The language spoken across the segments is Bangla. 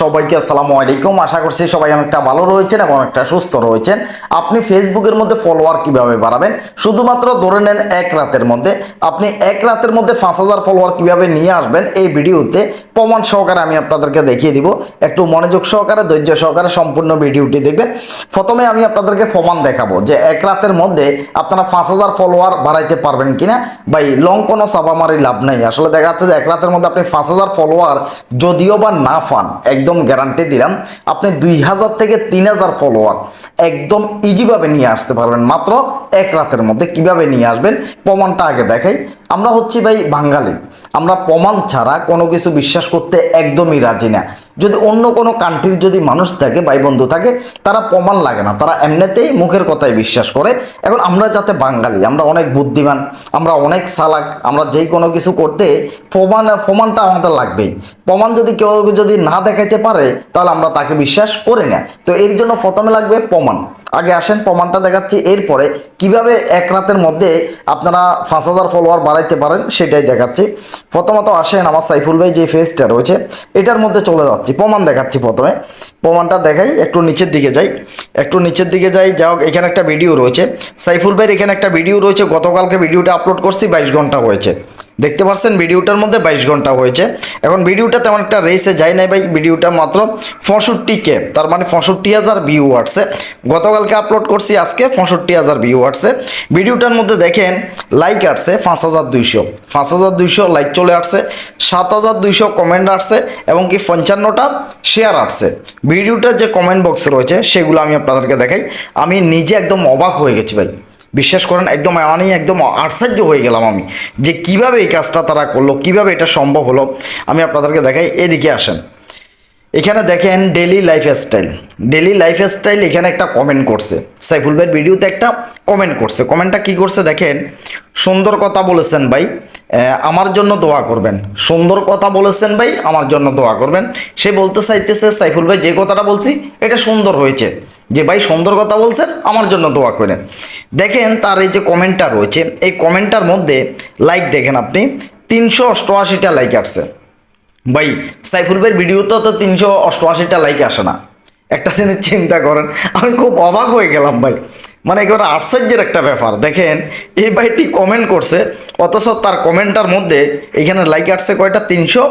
সবাইকে আসসালামু আলাইকুম। আশা করছি সবাই অনেকটা ভালো রয়েছেন এবং অনেকটা সুস্থ রয়েছেন। আপনি ফেসবুকের মধ্যে ফলোয়ার কীভাবে বাড়াবেন? শুধুমাত্র ধরে নেন এক রাতের মধ্যে। আপনি এক রাতের মধ্যে পাঁচ হাজার ফলোয়ার কীভাবে নিয়ে আসবেন এই ভিডিওতে প্রমাণ সহকারে আমি আপনাদেরকে দেখিয়ে দিব। একটু মনোযোগ সহকারে, ধৈর্য সহকারে সম্পূর্ণ ভিডিওটি দেখবেন। প্রথমে আমি আপনাদেরকে প্রমাণ দেখাবো যে এক রাতের মধ্যে আপনারা পাঁচ হাজার ফলোয়ার বাড়াইতে পারবেন কিনা। বা এই লং কোনো চাপামারি লাভ নাই। আসলে দেখা যাচ্ছে যে এক রাতের মধ্যে আপনি পাঁচ হাজার ফলোয়ার যদিও বা না পান একদম গ্যারান্টি দিলাম। আপনি দুই হাজার থেকে তিন হাজার ফলোয়ার একদম ইজিভাবে নিয়ে আসতে পারবেন। মাত্র এক রাতের মধ্যে কীভাবে নিয়ে আসবেন, প্রমাণটা আগে দেখাই। আমরা হচ্ছি ভাই বাঙালি। আমরা প্রমাণ ছাড়া কোনো কিছু বিশ্বাস করতে একদমই রাজি না। যদি অন্য কোনো কান্ট্রির যদি মানুষ থাকে ভাই বন্ধু থাকে, তারা প্রমাণ লাগে না। তারা এমনিতেই মুখের কথায় বিশ্বাস করে। এখন আমরা যাতে বাঙালি, আমরা অনেক বুদ্ধিমান, আমরা অনেক চালাক, আমরা যেই কোনো কিছু করতে প্রমাণ, প্রমাণটা আমাদের লাগবেই। প্রমাণ যদি কেউ যদি না দেখাইতে পারে, তাহলে আমরা তাকে বিশ্বাস করি না। তো এর জন্য প্রথমে লাগবে প্রমাণ। আগে আসেন, প্রমাণটা দেখাচ্ছি। এরপরে কীভাবে এক রাতের মধ্যে আপনারা পাঁচ হাজার ফলোয়ার বাড়াইতে পারেন, সেটাই দেখাচ্ছি। প্রথমত আসেন আমার সাইফুল ভাই যে ফেসটা রয়েছে, এটার মধ্যে চলে যাচ্ছি, প্রমাণ দেখাচ্ছি প্রথমে। প্রমাণটা দেখাই, একটু নিচের দিকে যাই। একটু নিচের দিকে যাই হোক, এখানে একটা ভিডিও রয়েছে। সাইফুল ভাইয়ের এখানে একটা ভিডিও রয়েছে, গতকালকে ভিডিওটা আপলোড করছি, বাইশ ঘণ্টা হয়েছে। দেখতে পাচ্ছেন ভিডিওটার মধ্যে বাইশ ঘণ্টা হয়েছে। এখন ভিডিওটা তেমন একটা রেসে যায় নাই ভাই, ভিডিওটা মাত্র পঁয়ষট্টি কে তার মানে পঁয়ষট্টি হাজার ভিউ আসছে গতকালকে আপলোড করছি আজকে পঁয়ষট্টি হাজার ভিউ আসছে ভিডিওটার মধ্যে দেখেন লাইক আসছে পাঁচ হাজার দুইশো। পাঁচ হাজার দুইশো লাইক চলে আসছে, সাত হাজার দুইশো কমেন্ট আসছে, এবং কি পঞ্চান্নটা শেয়ার আসছে। ভিডিওটার যে কমেন্ট বক্স রয়েছে, সেগুলো আমি আপনাদেরকে দেখাই। আমি নিজে একদম অবাক হয়ে গেছি ভাই। বিশ্বাস করেন, একদম আমি একদম আশ্চর্য হয়ে গেলাম আমি যে কীভাবে এই কাজটা তারা করল, কীভাবে এটা সম্ভব হলো। আমি আপনাদেরকে দেখাই, এদিকে আসেন। এখানে দেখেন daily life style daily life style এখানে একটা কমেন্ট করছে। সাইফুল ভাইয়ের ভিডিওতে একটা কমেন্ট করছে। কমেন্টটা কি করছে দেখেন? সুন্দর কথা বলেছেন ভাই আমার জন্য দোয়া করবেন। সুন্দর কথা বলেছেন ভাই, আমার জন্য দোয়া করবেন। সে বলতে চাইতেছে, সাইফুল ভাই, যে কথাটা বলছি, এটা সুন্দর হয়েছে। যে ভাই সুন্দর কথা বলছেন, আমার জন্য দোয়া করেন। দেখেন তার এই যে কমেন্টটা রয়েছে, এই কমেন্টটার মধ্যে লাইক দেখেন আপনি। তিনশো অষ্টআশিটা লাইক আসছে। ভাই সাইফুল ভাইয়ের ভিডিওতে তো তিনশো অষ্টআশিটা লাইক আসে না। একটা জিনিস চিন্তা করেন, আমি খুব অবাক হয়ে গেলাম ভাই। মানে একেবারে আশ্চর্যের একটা ব্যাপার। দেখেন, এই ভাইটি কমেন্ট করছে, অথচ তার কমেন্টার মধ্যে এখানে লাইক আসছে কয়টা? তিনশো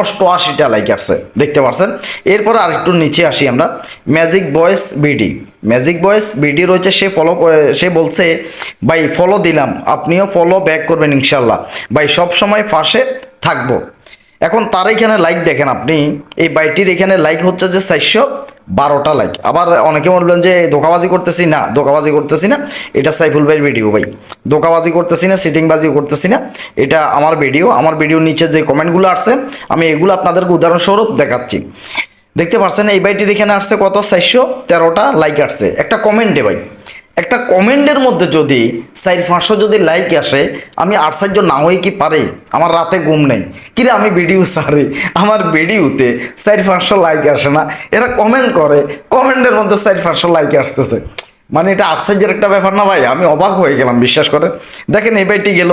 অষ্টআশিটা লাইক আসছে। দেখতে পাচ্ছেন এরপরে আর একটু নিচে আসি আমরা। Magic boys BD magic boys BD রয়েছে, সে ফলো সে বলছে, ভাই ফলো দিলাম। আপনিও ফলো ব্যাক করবেন ইনশাল্লাহ। ভাই সব সময় ফাঁসে থাকব। এখন তার এখানে লাইক দেখেন আপনি, এই বাইটির এখানে লাইক হচ্ছে যে চারশো বারোটা লাইক আবার অনেকে বলবেন যে ধোকাবাজি করতেছি না, ধোকাবাজি করতেছি না, এটা সাইফুল ভাইয়ের ভিডিও ভাই। ধোকাবাজি করতেছি না সিটিংবাজি করতেছি না, এটা আমার ভিডিও আমার ভিডিওর নিচে যে কমেন্টগুলো আসছে, আমি এগুলো আপনাদেরকে উদাহরণস্বরূপ দেখাচ্ছি। দেখতে পাচ্ছেন এই বাইটির এখানে আসছে কত? চারশো তেরোটা লাইক আসছে। একটা কমেন্টে ভাই। একটা কমেন্টের মধ্যে যদি চার, পাঁচশো যদি লাইক আসে, আমি আশ্চর্য না হয়ে কি পারে? আমার রাতে ঘুম নেই। কিরে আমি ভিডিও সারি আমার ভিডিওতে চার, পাঁচশো লাইক আসে না। এরা কমেন্ট করে, কমেন্টের মধ্যে চার, পাঁচশো লাইক আসতেছে। মানে এটা আশ্চর্যের একটা ব্যাপার না ভাই, আমি অবাক হয়ে গেলাম, বিশ্বাস করে দেখেন, এই বাইটি গেল।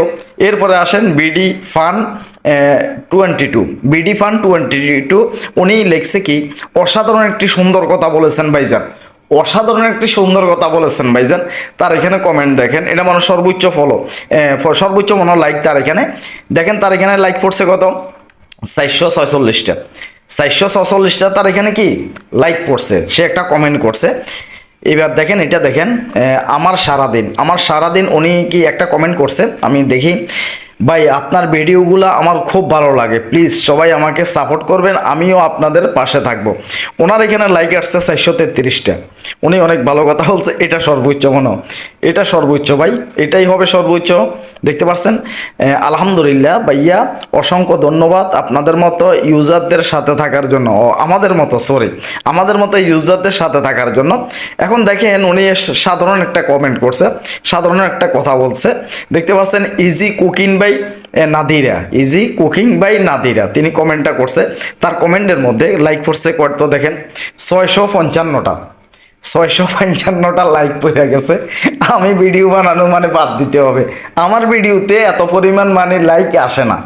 এরপরে আসেন BD fun twenty two BD fun twenty two উনি লেখছে কি, অসাধারণ একটি সুন্দর কথা বলেছেন ভাইজান। অসাধারণ একটি সুন্দর কথা বলেছেন ভাইজান। তার এখানে কমেন্ট দেখেন। এটা মানে সর্বোচ্চ ফলো সর্বোচ্চ মনে লাইক তার এখানে। দেখেন তার এখানে লাইক পড়ছে কত? চারশো ছয়চল্লিশটা। চারশো ছয়চল্লিশটা তার এখানে কি? লাইক পড়ছে। সে একটা কমেন্ট করছে। এবার দেখেন, এটা দেখেন আমার সারাদিন। আমার সারাদিন উনি কি একটা কমেন্ট করছে? আমি দেখি। ভাই, আপনার ভিডিওগুলো আমার খুব ভালো লাগে। প্লিজ, সবাই আমাকে সাপোর্ট করবেন, আমিও আপনাদের পাশে থাকব। ওনার এখানে লাইক আসছে চারশো তেত্রিশটা। উনি অনেক ভালো কথা বলছে, এটা সর্বোচ্চ মনে এটা সর্বোচ্চ ভাই, এটাই হবে সর্বোচ্চ, দেখতে পাচ্ছেন আলহামদুলিল্লাহ ভাইয়া, অসংখ্য ধন্যবাদ আপনাদের মতো ইউজারদের সাথে থাকার জন্য। ও, আমাদের মতো সরি আমাদের মতো ইউজারদের সাথে থাকার জন্য। এখন দেখেন, উনি সাধারণ একটা কমেন্ট করছে, সাধারণ একটা কথা বলছে। দেখতে পাচ্ছেন easy cooking by Nadira easy cooking by Nadira, তিনি কমেন্টটা করছে। তার কমেন্টের মধ্যে লাইক করছে কত দেখেন, ছয়শো পঞ্চান্নটা ছয়শো পঞ্চান্নটা লাইক পড়ে গেছে। আমি ভিডিও বানানো মানে বাদ দিতে হবে। আমার ভিডিওতে এত পরিমাণ মানে লাইক আসে না।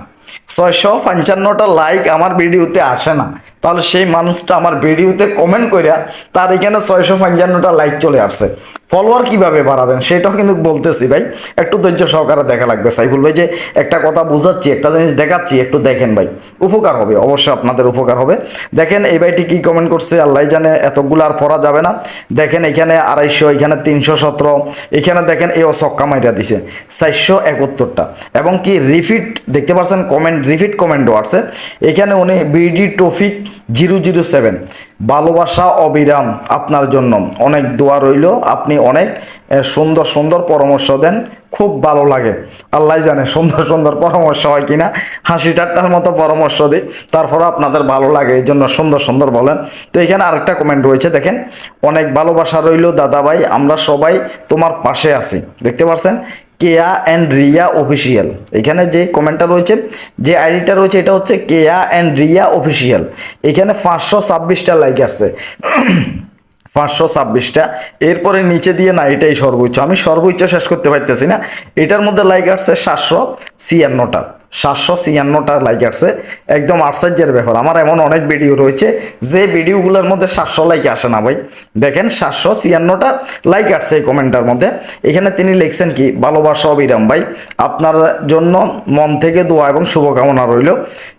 ছয়শো পঞ্চান্নটা লাইক আমার ভিডিওতে আসে না। তাহলে সেই মানুষটা আমার ভিডিওতে কমেন্ট করিয়া তার এখানে ছয়শো পঞ্চান্নটা লাইক চলে আসছে। ফলোয়ার কীভাবে বাড়াবেন সেটাও কিন্তু বলতেছি ভাই। একটু ধৈর্য সহকারে দেখা লাগবে সাইফুল ভাই যে একটা কথা বুঝাচ্ছি, একটা জিনিস দেখাচ্ছি, একটু দেখেন ভাই। উপকার হবে, অবশ্যই আপনাদের উপকার হবে। দেখেন এই ভাইটি কি কমেন্ট করছে, আল্লাহ জানে এতগুলো আর পড়া যাবে না। দেখেন এখানে আড়াইশো, এখানে তিনশো সতেরো, এখানে দেখেন এই অসক্কা মাইটা দিছে, চারশো একাত্তরটা। এবং কি রিপিট দেখতে পাচ্ছেন কমেন্ট, রিপিট কমেন্টও আছে এখানে উনি BD topic zero zero seven. ভালোবাসা অবিরাম আপনার জন্য। অনেক দোয়া রইল, আপনি অনেক সুন্দর সুন্দর পরামর্শ দেন, খুব ভালো লাগে। আল্লাহ জানে সুন্দর সুন্দর পরামর্শ হয় কিনা। হাসি ঠাট্টার মতো পরামর্শ দিই তারপরে আপনাদের ভালো লাগে, এই জন্য সুন্দর সুন্দর বলেন। তো এখানে আরেকটা কমেন্ট রয়েছে, দেখেন, অনেক ভালোবাসা রইল দাদা ভাই আমরা সবাই তোমার পাশে আছি। দেখতে পাচ্ছেন কেয়া অ্যান্ড রিয়া অফিসিয়াল এখানে যে কমেন্টটা রয়েছে, যে আইডিটা রয়েছে, এটা হচ্ছে কেয়া অ্যান্ড রিয়া অফিসিয়াল এখানে পাঁচশো ছাব্বিশটা লাইক আসছে। পাঁচশো ছাব্বিশটা। এরপরে নিচে দিয়ে না, এটাই সর্বোচ্চ। আমি সর্বোচ্চ শেষ করতে পারতেছি না। এটার মধ্যে লাইক আসছে সাতশো ছিয়ান্নটা। সাতশো ছিয়ান্নটা লাইক আসছে। একদম আশ্চর্যের ব্যাপার। আমার এমন অনেক ভিডিও রয়েছে, যে ভিডিওগুলোর মধ্যে সাতশো লাইক আসে না ভাই। দেখেন, সাতশো ছিয়ান্নটা লাইক আসছে এই কমেন্টার মধ্যে। এখানে তিনি লিখছেন কি, ভালোবাসা অবিরাম ভাই। আপনার জন্য মন থেকে দোয়া এবং শুভকামনা রইল।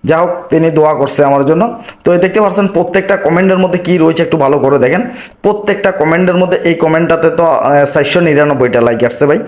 যা হোক, তিনি দোয়া করছে আমার জন্য। তো এই দেখতে পাচ্ছেন, প্রত্যেকটা কমেন্টের মধ্যে কি রয়েছে একটু ভালো করে দেখেন। প্রত্যেকটা কমেন্টের মধ্যে এই কমেন্টটাতে তো চারশো নিরানব্বইটা লাইক আসছে ভাই।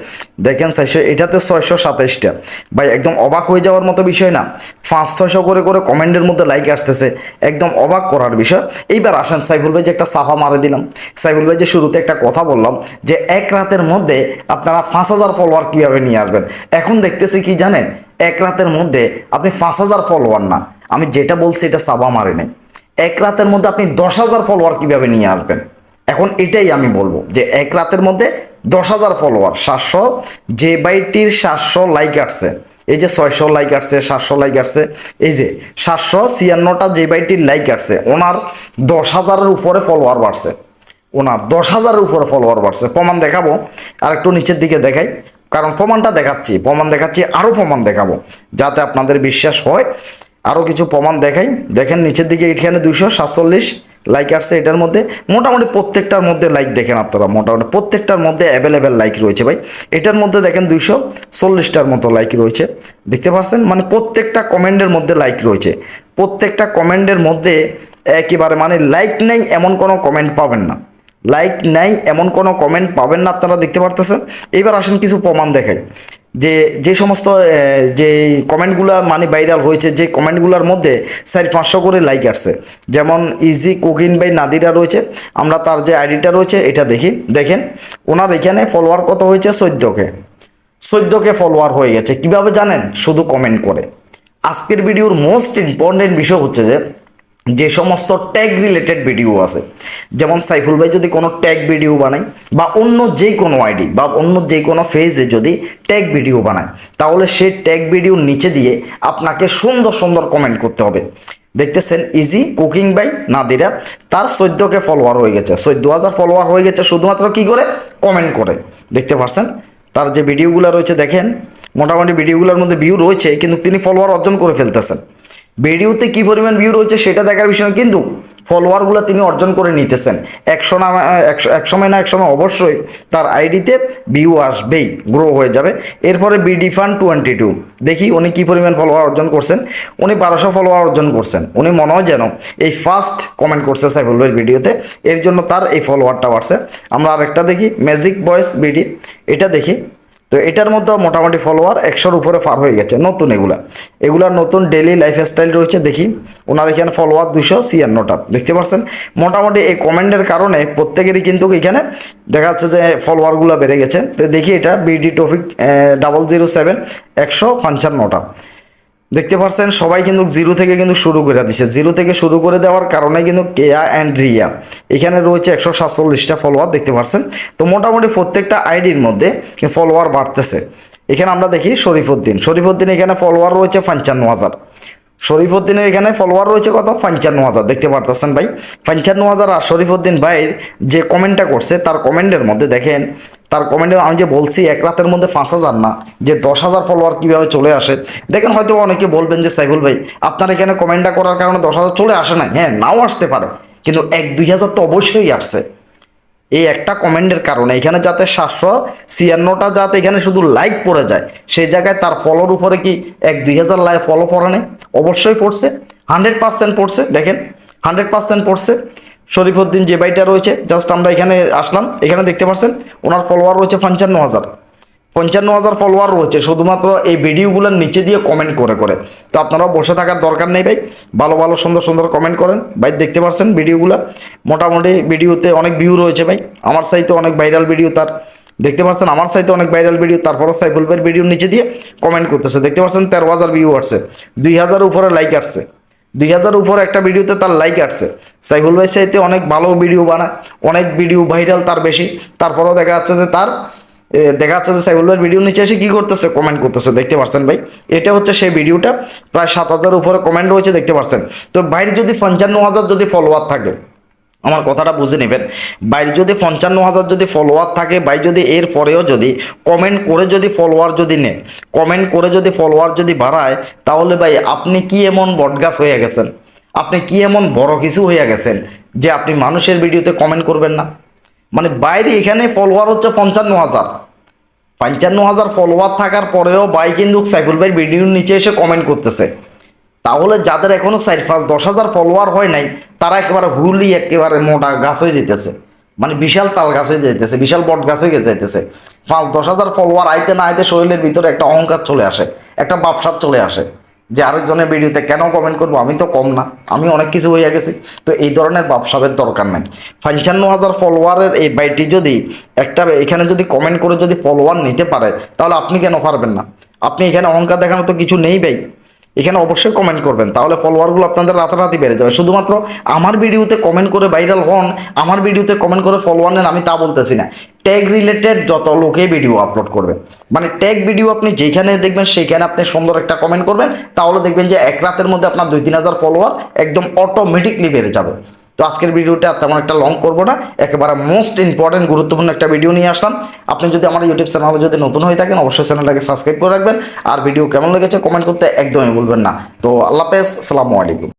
দেখেন চারশো এটাতে ছয়শো সাতাইশটা। ভাই, একদম অবাক হয়ে যাওয়ার মতো বিষয় না। পাঁচ, ছয়শো করে করে কমেন্টের মধ্যে লাইক আসতেছে। একদম অবাক করার বিষয়। এইবার আসেন সাইফুল ভাই যে একটা সাফা মারে দিলাম। সাইফুল ভাই যে শুরুতে একটা কথা বললাম যে এক রাতের মধ্যে আপনারা পাঁচ হাজার ফলোয়ার কীভাবে নিয়ে আসবেন? এখন দেখতেছি কি জানেন? এক রাতের মধ্যে আপনি পাঁচ হাজার ফলোয়ার না। আমি যেটা বলছি এটা সাবা মারে নেই। এক রাতের মধ্যে আপনি দশ হাজার ফলোয়ার কীভাবে নিয়ে আসবেন? এখন এটাই আমি বলব যে এক রাতের মধ্যে দশ হাজার ফলোয়ার সাতশো, যে বাইটির সাতশো লাইক আসছে। এই যে ছয়শো লাইক আসছে, সাতশো লাইক আসছে, এই যে সাতশো ছিয়ান্নটা যে বাইটির লাইক আসছে, ওনার দশ হাজারের উপরে ফলোয়ার বাড়ছে। ওনার দশ হাজারের উপরে ফলোয়ার বাড়ছে। প্রমাণ দেখাবো আর একটু নিচের দিকে দেখাই, কারণ প্রমাণটা দেখাচ্ছি, প্রমাণ দেখাচ্ছি, আরও প্রমাণ দেখাবো, যাতে আপনাদের বিশ্বাস হয়। আরও কিছু প্রমাণ দেখাই, দেখেন নিচের দিকে এখানে দুইশো সাতচল্লিশ লাইক আসছে এটার মধ্যে। মোটামুটি প্রত্যেকটার মধ্যে লাইক দেখেন আপনারা, মোটামুটি প্রত্যেকটার মধ্যে অ্যাভেলেবেল লাইক রয়েছে ভাই। এটার মধ্যে দেখেন দুইশো চল্লিশটার মতো লাইক রয়েছে। দেখতে পাচ্ছেন? মানে প্রত্যেকটা কমেন্টের মধ্যে লাইক রয়েছে। প্রত্যেকটা কমেন্টের মধ্যে একেবারে মানে লাইক নেই, এমন কোনো কমেন্ট পাবেন না। লাইক নাই, এমন কোনো কমেন্ট পাবেন না আপনারা দেখতে পারতেছেন। এইবার আসেন কিছু প্রমাণ দেখাই। যে যে সমস্ত যে কমেন্টগুলো মানে ভাইরাল হয়েছে, যে কমেন্টগুলোর মধ্যে চারি, পাঁচশো করে লাইক আসছে। যেমন ইজি কোকিন বাই নাদিরা রয়েছে। আমরা তার যে আইডিটা রয়েছে, এটা দেখি। দেখেন, ওনার এখানে ফলোয়ার কত হয়েছে? চোদ্দোকে। চোদ্দোকে ফলোয়ার হয়ে গেছে। কীভাবে জানেন? শুধু কমেন্ট করে। আজকের ভিডিওর মোস্ট ইম্পর্টেন্ট বিষয় হচ্ছে যে যে সমস্ত ট্যাগ রিলেটেড ভিডিও আছে, যেমন সাইফুল ভাই যদি কোনো ট্যাগ ভিডিও বানায়, বা অন্য যে কোনো আইডি বা অন্য যে কোনো ফেজে যদি ট্যাগ ভিডিও বানায়, তাহলে সেই ট্যাগ ভিডিওর নিচে দিয়ে আপনাকে সুন্দর সুন্দর কমেন্ট করতে হবে। দেখতেছেন ইজি কুকিং বাই নাদিরা, তার চোদ্দোকে ফলোয়ার হয়ে গেছে। চোদ্দ হাজার ফলোয়ার হয়ে গেছে শুধুমাত্র কি করে? কমেন্ট করে। দেখতে পারছেন? তার যে ভিডিওগুলো রয়েছে, দেখেন, মোটামুটি ভিডিওগুলোর মধ্যে ভিউ রয়েছে, কিন্তু তিনি ফলোয়ার অর্জন করে ফেলতেছেন। ভিডিওতে কি পরিমাণ ভিউ রয়েছে সেটা দেখার বিষয়, কিন্তু ফলোয়ারগুলো তিনি অর্জন করে নিতেছেন। একশো না একশো এক সময় না, এক সময় অবশ্যই তার আইডিতে ভিউ আসবেই গ্রো হয়ে যাবে। এরপরে বিডি ফান টোয়েন্টি টু দেখি উনি কী পরিমাণ ফলোয়ার অর্জন করছেন। উনি বারোশো ফলোয়ার অর্জন করছেন। উনি মনে হয় যেন এই ফার্স্ট কমেন্ট করছে সাইফুল ভাইয়ের ভিডিওতে, এর জন্য তার এই ফলোয়ারটা বাড়ছে। আমরা আরেকটা দেখি ম্যাজিক বয়েস বিডি এটা দেখি। তো এটার মধ্যে মোটামুটি ফলোয়ার একশোর উপরে পার হয়ে গেছে, নতুন এগুলা। এগুলার নতুন ডেলি লাইফস্টাইল রয়েছে, দেখি। ওনার এখানে ফলোয়ার দুশো ছিয়ান্নটা, দেখতে পাচ্ছেন? মোটামুটি এই কমেন্টের কারণে প্রত্যেকেরই কিন্তু এখানে দেখা যাচ্ছে যে ফলোয়ারগুলো বেড়ে গেছে। তো দেখি এটা BD topic double zero seven একশো পঞ্চান্নটা। দেখতে পাচ্ছেন সবাই কিন্তু জিরো থেকে কিন্তু শুরু করে দিছে। জিরো থেকে শুরু করে দেওয়ার কারণে কিন্তু কেয়া অ্যান্ড রিয়া। এখানে রয়েছে একশো সাতচল্লিশটা ফলোয়ার দেখতে পাচ্ছেন তো মোটামুটি প্রত্যেকটা আইডির মধ্যে ফলোয়ার বাড়তেছে। এখানে আমরা দেখি শরীফুদ্দিন। শরীফুদ্দিন এখানে ফলোয়ার রয়েছে পঞ্চান্ন হাজার। শরীফউদ্দিনের এখানে ফলোয়ার রয়েছে কত? পঞ্চান্ন হাজার দেখতে পারতেছেন ভাই? পঞ্চান্ন হাজার আর শরীফউদ্দিন ভাইয়ের যে কমেন্টটা করছে, তার কমেন্টের মধ্যে দেখেন, তার কমেন্টে আমি যে বলছি, এক রাতের মধ্যে পাঁচ হাজার না, যে দশ হাজার ফলোয়ার কীভাবে চলে আসে? দেখেন হয়তো অনেকে বলবেন যে, সাইফুল ভাই, আপনার এখানে কমেন্টটা করার কারণে দশ হাজার চলে আসে না হ্যাঁ নাও আসতে পারে। কিন্তু এক দুই হাজার তো অবশ্যই আসছে। এই একটা কমেন্টের কারণে। এখানে যাতে সাতশো ছিয়ান্নটা যাতে এখানে শুধু লাইক পড়ে যায়, সেই জায়গায় তার ফলোর উপরে কি এক দুই হাজার লাইক ফলো পড়ে নেই? অবশ্যই পড়ছে। হান্ড্রেড পার্সেন্ট পড়ছে, দেখেন। হান্ড্রেড পার্সেন্ট পড়ছে। শরীফউদ্দিন যে বাইটা রয়েছে জাস্ট আমরা এখানে আসলাম। এখানে দেখতে পাচ্ছেন, ওনার ফলোয়ার রয়েছে পঞ্চান্ন হাজার। পঞ্চান্ন হাজার ফলোয়ার রয়েছে, শুধুমাত্র এই ভিডিওগুলোর নিচে দিয়ে কমেন্ট করে করে। তো আপনারাও বসে থাকার দরকার নেই ভাই। ভালো ভালো, সুন্দর সুন্দর কমেন্ট করেন। ভাই, দেখতে পাচ্ছেন ভিডিওগুলো মোটামুটি ভিডিওতে অনেক ভিউ রয়েছে ভাই। আমার সাইতে অনেক ভাইরাল ভিডিও তার। দেখতে পাচ্ছেন আমার সাইতে অনেক ভাইরাল ভিডিও তারপরও সাইফুল ভাইয়ের ভিডিওর নিচে দিয়ে কমেন্ট করতেছে। দেখতে পাচ্ছেন তেরো হাজার ভিউ আসছে। দুই হাজার উপরে লাইক আসছে। দুই হাজার উপরে একটা ভিডিওতে তার লাইক আসছে। সাইফুল ভাই সাইতে অনেক ভালো ভিডিও বানায়, অনেক ভিডিও ভাইরাল তার বেশি। তারপরেও দেখা যাচ্ছে যে তার দেখা যাচ্ছে যে সাইফুল ভাইয়ের ভিডিও নিচে এসে কি করতেছে? কমেন্ট করতেছে, দেখতে পাচ্ছেন ভাই? এটা হচ্ছে সেই ভিডিওটা প্রায় সাত হাজার উপরে কমেন্ট রয়েছে, দেখতে পাচ্ছেন তো বাইরে যদি পঞ্চান্ন হাজার যদি ফলোয়ার থাকে, আমার কথাটা বুঝে নেবেন। বাইরে যদি পঞ্চান্ন হাজার যদি ফলোয়ার থাকে বাই যদি এর পরেও যদি কমেন্ট করে যদি ফলোয়ার যদি নেয় কমেন্ট করে যদি ফলোয়ার যদি বাড়ায়, তাহলে ভাই আপনি কি এমন বটগাছ হয়ে গেছেন? আপনি কি এমন বড় কিছু হয়ে গেছেন যে আপনি মানুষের ভিডিওতে কমেন্ট করবেন না? মানে বাইরে এখানে ফলোয়ার হচ্ছে পঞ্চান্ন হাজার পঞ্চান্ন হাজার ফলোয়ার থাকার পরেও ভাই কিন্তু সাইফুল ভাই ভিডিওর নিচে এসে কমেন্ট করতেছে। তাহলে যাদের এখনও চার পাঁচ দশ হাজার ফলোয়ার হয় নাই, তারা একেবারে হুলি একেবারে মোটা গাছ হয়ে যেতেছে। মানে বিশাল তাল গাছ হয়ে যাইতেছে, বিশাল বট গাছ হয়ে যাইতেছে। পাঁচ দশ হাজার ফলোয়ার আইতে না আইতে শরীরের ভিতরে একটা অহংকার চলে আসে, একটা বাপসাপ চলে আসে। যে আরেকজনের ভিডিওতে কেন কমেন্ট করব? আমি তো কম না। আমি অনেক কিছু হয়ে গেছি। তো এই ধরনের ব্যবসাবের দরকার নাই। পঞ্চান্ন হাজার ফলোয়ারের এই বাইটি যদি একটা, এখানে যদি কমেন্ট করে যদি ফলোয়ার নিতে পারে, তাহলে আপনি কেন পারবেন না? আপনি এখানে অহংকার দেখানো তো কিছু নেই ভাই। এখানে অবশ্যই কমেন্ট করবেন। তাহলে ফলোয়ারগুলো আপনাদের রাতারাতি বেড়ে যাবে। শুধুমাত্র আমার ভিডিওতে কমেন্ট করে ভাইরাল হন, আমার ভিডিওতে কমেন্ট করে ফলোয়ার নেন, আমি তা বলতেছি না। ট্যাগ রিলেটেড যত লোকে ভিডিও আপলোড করবে। মানে ট্যাগ ভিডিও আপনি যেখানে দেখবেন, সেখানে আপনি সুন্দর একটা কমেন্ট করবেন, তাহলে দেখবেন যে এক রাতের মধ্যে আপনার দুই তিন হাজার ফলোয়ার একদম অটোমেটিকলি বেড়ে যাবে। তো আজকের ভিডিওটা তেমন একটা লং করব না, একেবারে মোস্ট ইম্পর্টেন্ট গুরুত্বপূর্ণ একটা ভিডিও নিয়ে আসলাম। আপনি যদি আমার ইউটিউব চ্যানেলে যদি নতুন হয়ে থাকেন, অবশ্যই চ্যানেলটাকে সাবস্ক্রাইব করে রাখবেন। আর ভিডিও কেমন লেগেছে কমেন্ট করতে একদমই বলবেন না। তো আল্লাহ হাফেজ, আসসালামু আলাইকুম।